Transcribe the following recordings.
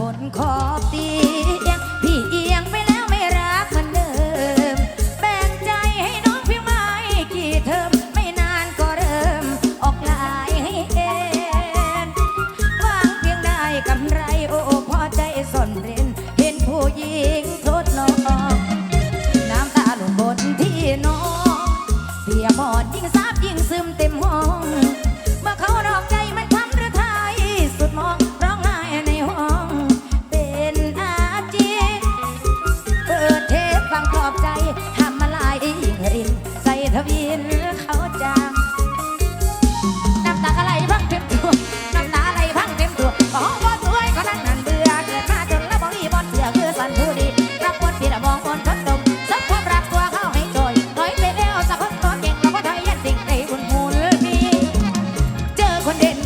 บนขอบเตียง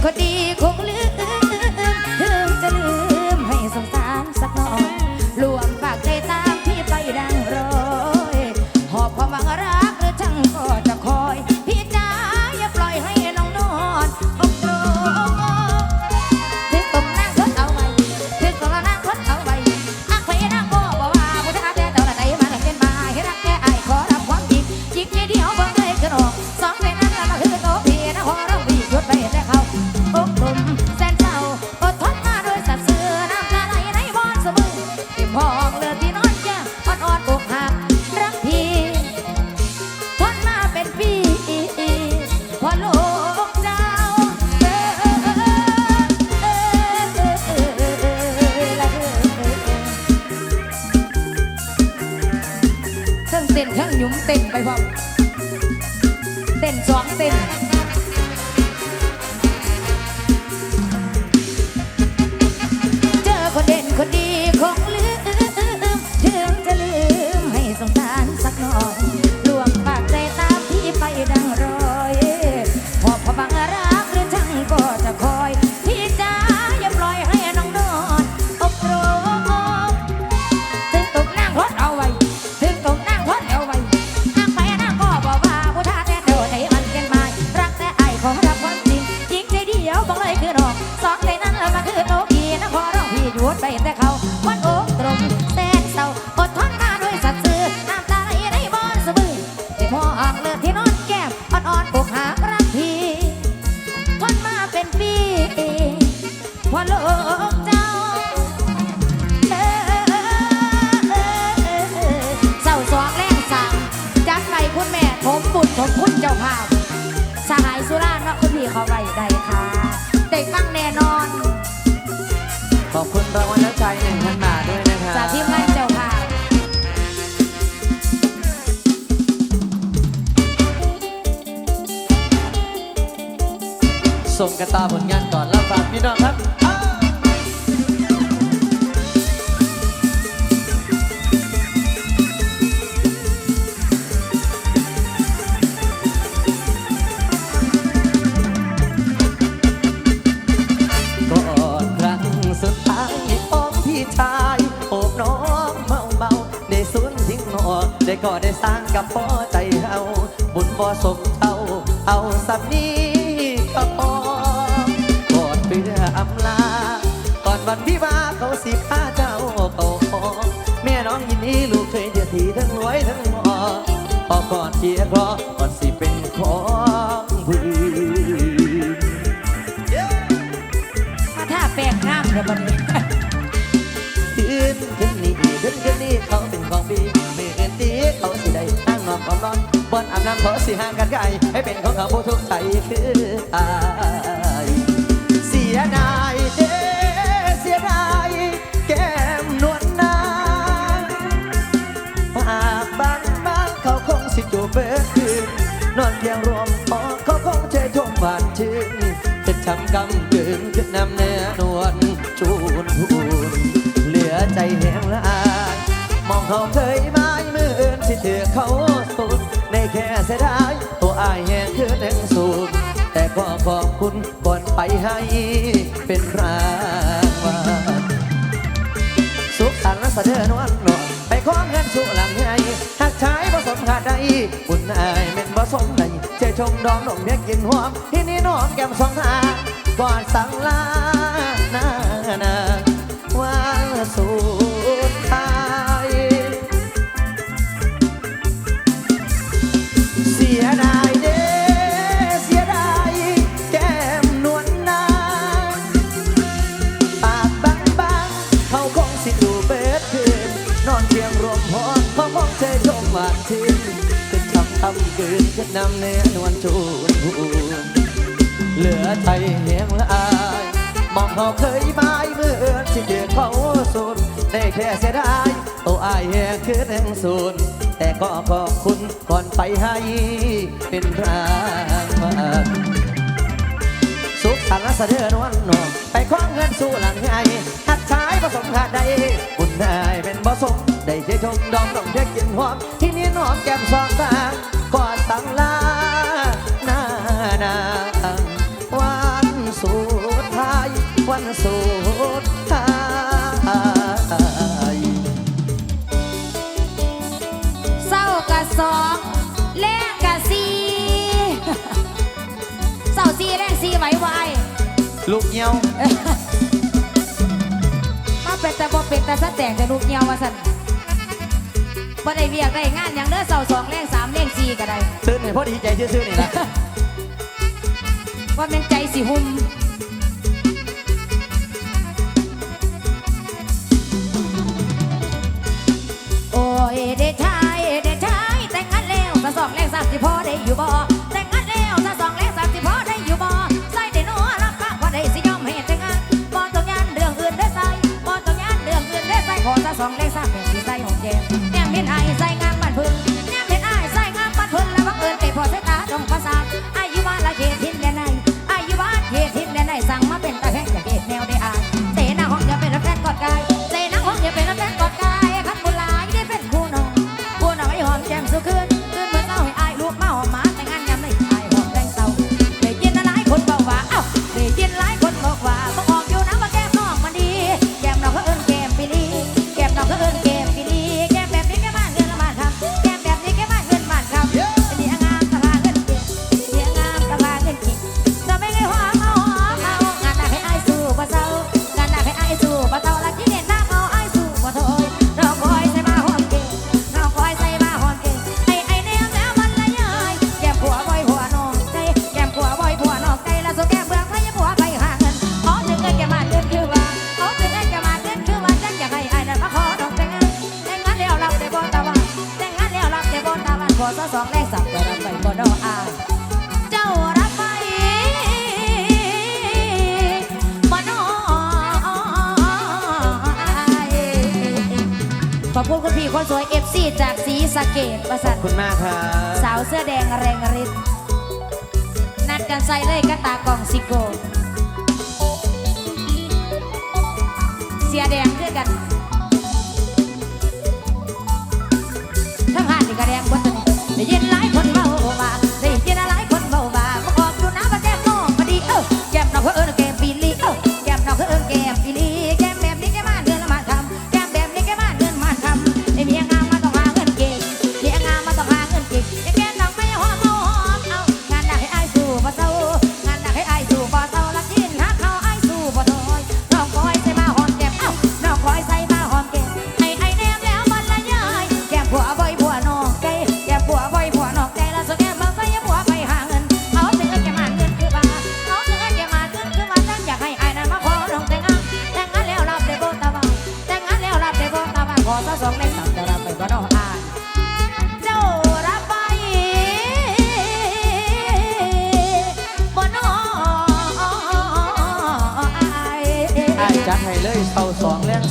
คนเด่นคนดีคง พี่หยุแต่เขาวันอกตรงแสนเศร้าอดทนมาด้วยสัตว์ซื่อน้ำตาไหลในบอนสะบือที่มองเลือดที่นอนแก้มอ่อนๆปลุกหารักพี่ทนมาเป็นปีพอโลกเจ้าเศร้าสองแรงสามจัดไปคุณแม่ถมบุญถมคุณเจ้าภาพสหายสุราเนาะคุณพี่เขาไว้ได้ค่ะได้ฟังแน่นอน อบคุณรางวัลน้ำใจหนึ่งพันบาทด้วยนะครับจากทีมงานเจ้าภาพส่งกันตาผลงานก่อนแล้วฝากพี่น้องครับ อได้ก็ได้สร้างกับพ่อใจเฮาบุญบ่สมเท่าเอาสำนี้ก็พอกอดเพื่ออำลา ก่อนวันพี่ว่าเขาสิพาเจ้าเขาขอแม่น้องยินดีลูกเคยเดียทีทั้งรวยทั้งหมอพอก่อนเทียรอก่อนสิเป็นขอ ความร้อนบนอาบน้ำขาสิห่างกันไกลให้เป็นของเขาผู้ทุกข์ใจคืออายเสียดายเด้เสียดายแก้มนวลนางหากบางบางเขาคงสิจูบเบิดคืนนอนเพียงรวมพอเขาคงใจชมหวานชื่นเป็นช้ำกำกึ่งขึ้นนำเนื้อนวลจูนพูนเหลือใจแห้งละอายมองเขาเคยไม้มืออื่นที่ถือเขา แค่เสียดายตัวอายแห้งคือเต็งสูนแต่ก็ขอบคุณก่อนไปให้เป็นรางวัลสุขสันต์และเด็จนวลนวลไปขอเงินสู่หลังใหญ่หากใชายผสมขาดใดบุญอายเป็นผสมใดเจชมดองนมเมียกินหอมที่นี่น้องแก้มสองทางก่อนสั่งลาหน้าหนาว่านชื่นขึ้นคำคำคืนขึ้นำเนื้อนวลจูนพูนเหลือใจเหียงละอายมองเขาเคยไม้เมื่อที่เดือเขาสูนได้แค่เสียดายโอ้อายแห่คือแห่งศูนแต่ก็ขอบคุณก่อนไปให้เป็นรางวัลสุขสันต์เสด็จวันนองไปคว้าเงินสู่หลังใหญ่หัดชายผสมขาดใดบุญได้เป็นบ่สมได้เจชมดอมดองเด็ก มาเป็นแต่บ่เป็นแต่สะแตกแต่ลูกเหี่ยวว่าสั่นบ่ได้เวียกได้งานอย่างเด้อเศร้าสองแรงสามแรงสี่ก็ได้ตื่นให้พอดีใจซื่อๆนี่แหละว่าแม่งใจสิหุ่มโอ้ยเด็ดชายเด็ดชายแต่งงานแล้วถ้าสองแรงสามสิพอได้อยู่บ่ สีสะเกดประสันขอบคุณมากครับสาวเสื้อแดงแรงฤทธิ์นัดกันใส่เลยกระตากล่องซิโก เสียแดงด้วยกันทั้งห้านี่ก็แดงกว่าตัวนี้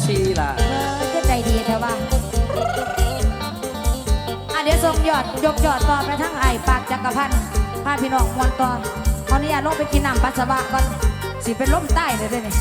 ชีล่ะเออคือใจดีแต่ว่าอันเดี๋ยวทรงยอดยกยอดต่อไปทั้งไอ้ปากจักรพันธ์พาพี่น้องมวนตอนตอนนี้ลงไปกินน้ำปัสสาวะก่อนสิเป็นลมใต้เลยด้วยนี่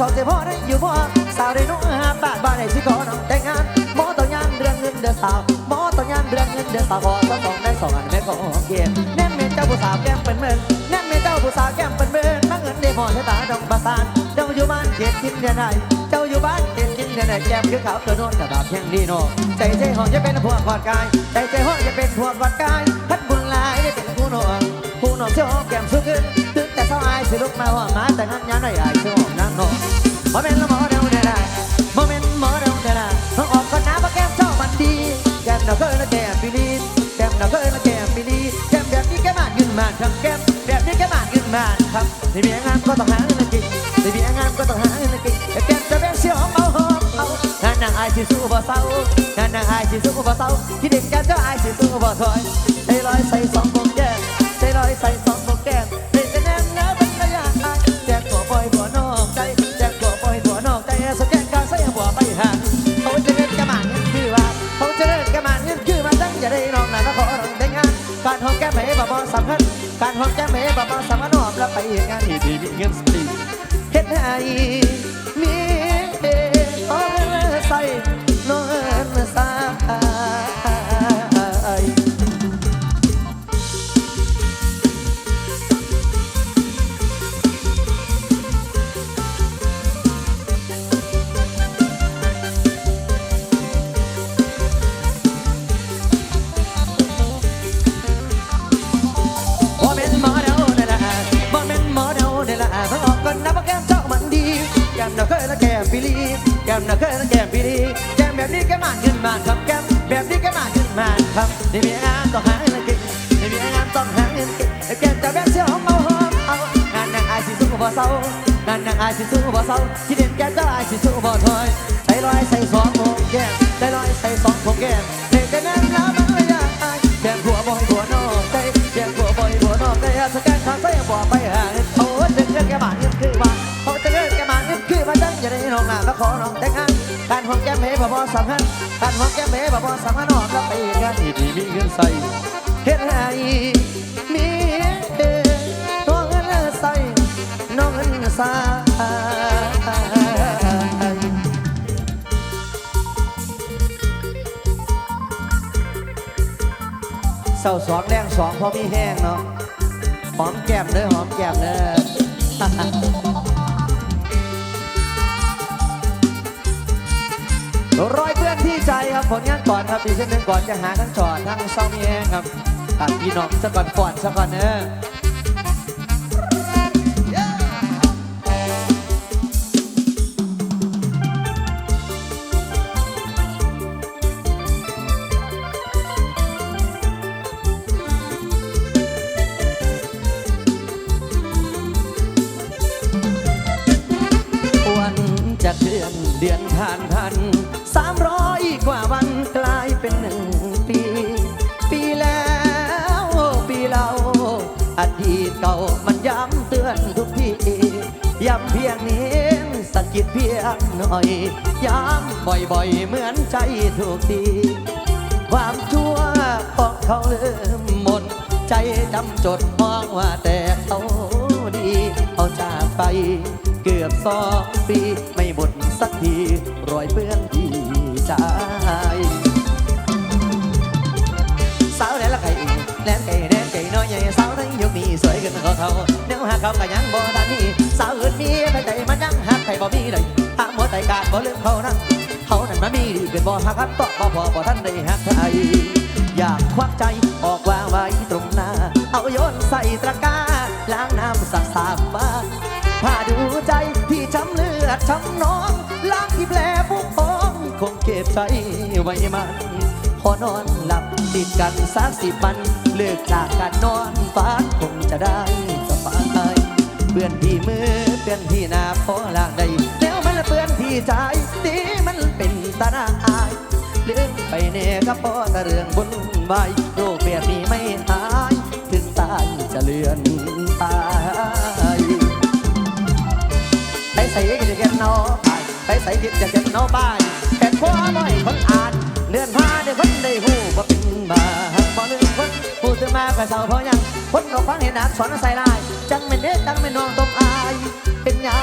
สาสองแรงสองเฉพาะได้อยู่บ่สาวได้นุ่งห้าบาทบ้าทได้สิขอน้องแต่งงานหมอต่อยานเดือนเงินเดือนสาวหมอต่อยานเดือนเงินเดือนสาวขอสาสองแรงสองอันแม่ขอหอมแก้มแน่นเมนเจ้าผู้สาวแก้มเป็นหมื่นแน่นเมนเจ้าผู้สาวแก้มเป็นหมื่นมาเงินได้พอใช้ตาดองประสานเจ้าอยู่บ้านเขตกินเดือนไหนเจ้าอยู่บ้านเขตกินเดือนไหนแก้มคือขาวเธอโน่นกระดาษแข้งดีโนใจใจห่อจะเป็นพวกกอดกายใจใจห่อจะเป็นพวกกอดกายพัดบุญลายได้เป็นผู้นองผู้น้องเจ้าหอมแก้ม สิลุกมาหอมมาแต่งงานยามได้อายเจ้าหอมนางบ่แม่นละหมอเดาเดาบ่แม่นหมอเดาเดาต้องออกก่อนนะว่าแก้มเจ้ามันดีแก้มเราเคยละแก้มปีลีแก้มเราเคยละแก้มปีลีแก้มแบบนี้แก้มมานขึ้นมาครับแก้มแบบนี้แก้มมานขึ้นมาครับในเมีงานก็ต้องหาเงินกินในเมีงานก็ต้องหาเงินกินแก้มจะเป็นเสียงเมาหอมเอางานนางอายสิสู้บ่เศร้างานนางอายสิสู้บ่เศร้าที่เด็กแก้มเจ้าอายสิสู้บ่ถอยใจลอยใส่สองโปงแก้มใจลอยใส่สองโปงแก้ม บ่สำคัญการหอมแก้มเหบ่บ่สำคัญหอมแล้วไปเหตุงานที่ดีมีเงินสตีเฮ็ดให้มีเอโอ้ใส่น้องเอิญสา ก้มนะเคยละแก้มพี่ดีแก้มแบบนี้แก้มมานขึ้นมาครับแก้มแบบนี้แก้มมานขึ้นมาครับในเมีงานต้องหาเงินกินไม่มีงานต้องหาเงินกินแก้มจะแบบเสียหอมเอาหอมเอางานนางอายสิสู้บ่เศร้างานนางอายสิสู้บ่เศร้าที่เด่นแก้มเจ้าอายสิสู้บ่ถอยใส่ลอยใส่สองโมงแก้มใส่ลอยใส่สองโมงแก้ม ขอน้องแต่งงานการหอมแก้มเหบ่บ่สำคัญการหอมแก้มเหบ่บ่สำคัญหอมแล้วไปงานที่ดีมีเงินใส่เฮ็ดให้มีน้องเงินใส่น้องเงินใส่เศร้าสองแรงสองพอมีแห้งเนาะหอมแก้มเด้อหอมแก้มเด้อ รอยเปื้อนที่ใจครับผลงานก่อนครับดีเช่นหนึ่งก่อนจะหาทั้งจอดทั้งเศร้ามีแห้งครับตัดพี่น้องซะก่อนก่อนซะก่อนเนอะ กิดเพียงหน่อย ย้ำบ่อยๆ เหมือนใจถูกตี ความชั่วของเขาเริ่มหมด ใจจำจดมองว่าแต่เขาดีเขาจากไป เกือบสองปีไม่หมดสักทีรอยเปื้อนที่ใจสาวแหลนละไก่แหลนไก่ แหลนไก่น้อยใหญ่สาวในยุคนี้สวยขึ้นเขาเขาแนวหาเขาก็ยังบ่ทันมีสาวอื่นมีแต่ใจมันยังหักใครบ่มีเลยหาหัวใจกาดบ่ลืมเขานั้นเขานั้นมามีดีเป็นบ่หักครับต่อบ่พอบ่ทันได้หักใครอยากควักใจออกวางไว้ตรงหน้า เอาโยนใส่ตะกร้าล้างน้ำสักสามบ้านถ้าดูใจที่ช้ำเลือดช้ำน้องล้างที่แผลผุพองคงเก็บใจไว้มัน พอนอนหลับติดกันสักสิบวันเลิกจากกันนอนฟ้าคงจะได้สบายเปื่อนที่มือเปื่อนที่หน้าพอลางใดแล้วมันเปื่อนที่ใจดีมันเป็นตาหน้าอายลืมไปเน่ก็พอต่เรื่องบุญวายโรคแบบนี้ไม่หาย ถึงตายจะเลือนตายไปใส่กิจการนอไปไปใส่กิจการนอบ้านแต่ขวาบ่อยคนอ่าน เดือนผ้าเดือนคนได้หูบ่เป็นบาหักบ่ลืมคนผู้ตื่นมาก็เศร้าเพราะยังคนออกฟังเห็นอักษรใส่ลาย จังเป็นเด็กจังเป็นน้องต้มอาย เป็นยา